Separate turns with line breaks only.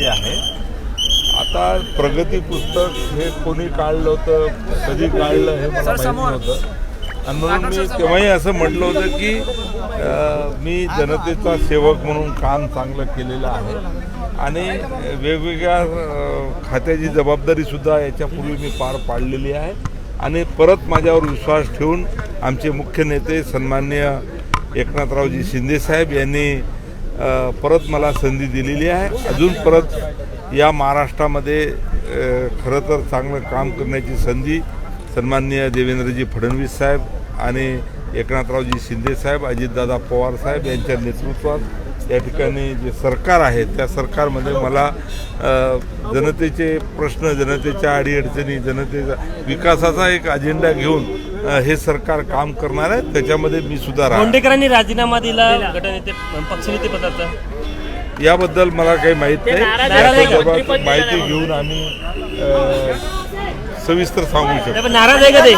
केलेली आहे. आता प्रगती पुस्तक हे कोणी काढलं होतं कधी काढलं हे मला माहीत नव्हतं. आणि म्हणून मी तेव्हाही असं म्हटलं होतं की मी जनतेचा सेवक म्हणून काम चांगलं केलेलं आहे. आणि वेगवेगळ्या खात्याची जबाबदारीसुद्धा याच्यापूर्वी मी पार पाडलेली आहे. आणि परत माझ्यावर विश्वास ठेवून आमचे मुख्य नेते सन्मान्य एकनाथरावजी शिंदेसाहेब यांनी परत मला संधी दिलेली आहे. अजून परत या महाराष्ट्रामध्ये खरं तर चांगलं काम करण्याची संधी सन्माननीय देवेंद्रजी फडणवीस साहेब आणि एकनाथरावजी शिंदे साहेब अजितदादा पवार साहेब यांच्या नेतृत्वात या ठिकाणी जे सरकार आहे त्या सरकारमध्ये मला जनतेचे प्रश्न जनतेच्या अडीअडचणी जनतेचा विकासाचा एक अजेंडा घेऊन हे सरकार काम करणार आहे त्याच्यामध्ये मी सुद्धा राहणार.
राजीनामा दिला गटनेते पक्षनेते पदाचा?
याबद्दल मला काही माहीत नाही. माहिती घेऊन आम्ही सविस्तर सांगू शकतो.
नाराज आहे का ते?